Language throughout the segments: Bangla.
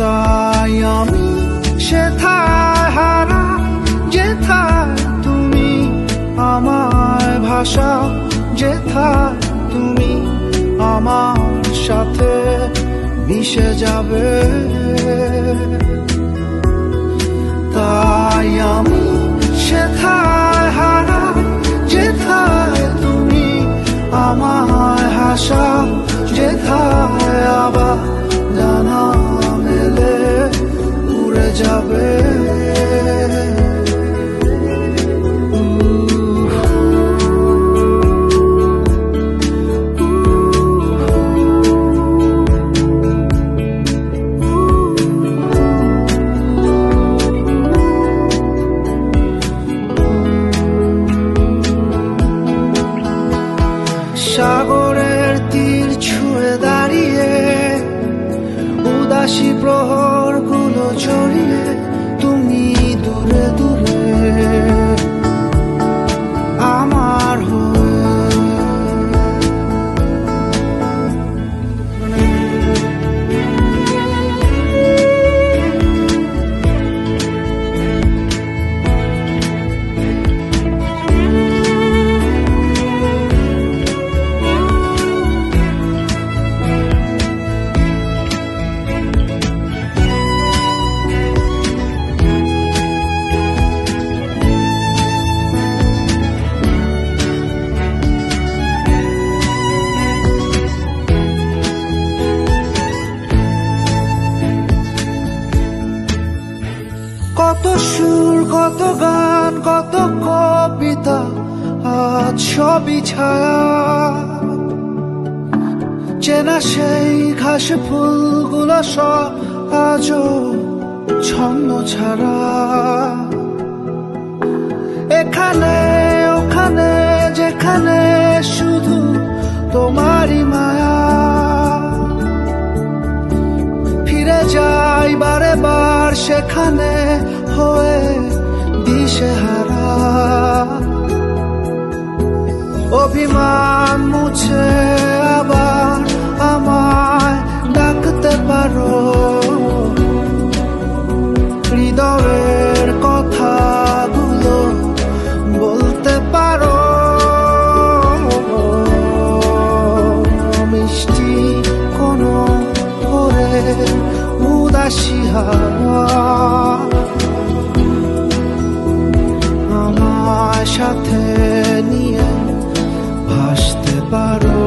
তাই আমি সেথায় হারা যেথায় তুমি আমার ভাষা যেথায় তুমি আমার সাথে মিশে যাবে। তাই আমি সেথায় হারা সাগরের তীর ছুঁয়ে দাঁড়িয়ে উদাসী প্রহরগুলো সুর কত গান, কত কবিতা, আজ সবই ছায়া। চেনা সেই ঘাস ফুলগুলো সব আজও ছন্ন ছাড়া। এখানে, ওখানে, যেখানে শুধু তোমারই মায়া। ফিরে যাই বারে বার সেখানে হয়ে দিশেহারা। অভিমান মুছে আবার আমায় ডাকতে পারো। হাওয়া আমার সাথে নিয়ে ভাসতে পারো।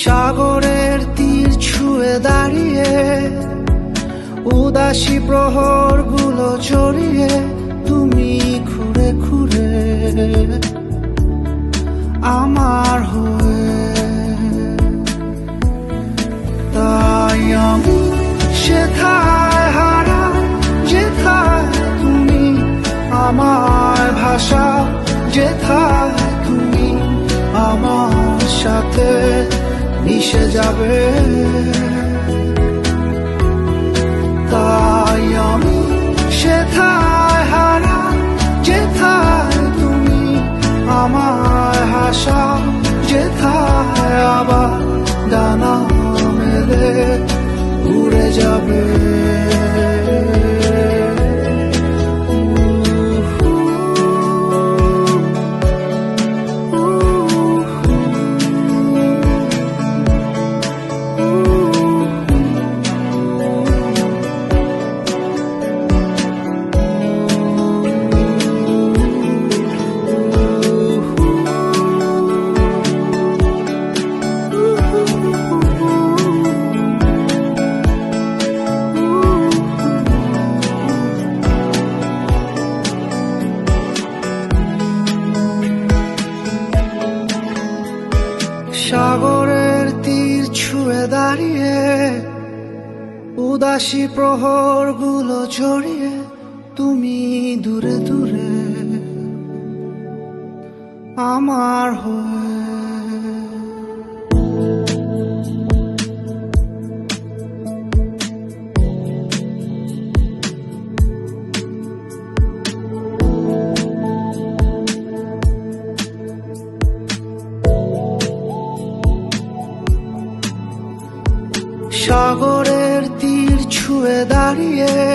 সাগরের তীর ছুঁয়ে দাঁড়িয়ে, উদাসী প্রহরগুলো জড়িয়ে তুমি ঘুরে ঘুরে আমার হয়ে। তাই আমি সেথায় হারা, যেথায় তুমি আমার ভাষা, যেথায় তুমি আমার সাথে মিশে যাবে। তাই আমি সেথায় আমার হাসা যেথায় আবার উদাসী প্রহরগুলো ছড়িয়ে তুমি দূরে দূরে। আমার হয়ে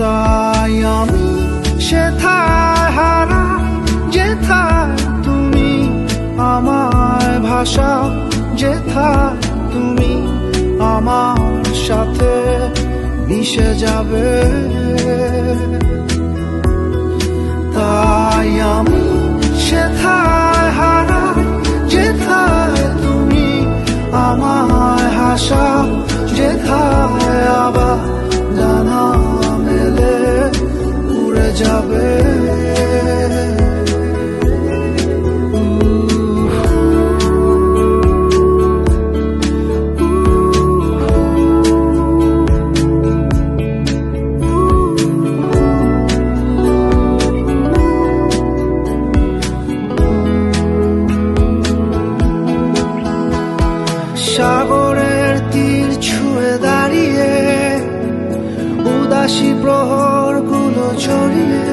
তাই আমি সেথায় হারা যেথায় তুমি আমার ভাষা যেথায় তুমি আমার সাথে মিশে যাবে। সাগরের তীর ছুঁয়ে দাঁড়িয়ে উদাসী প্রহরগুলো ছড়িয়ে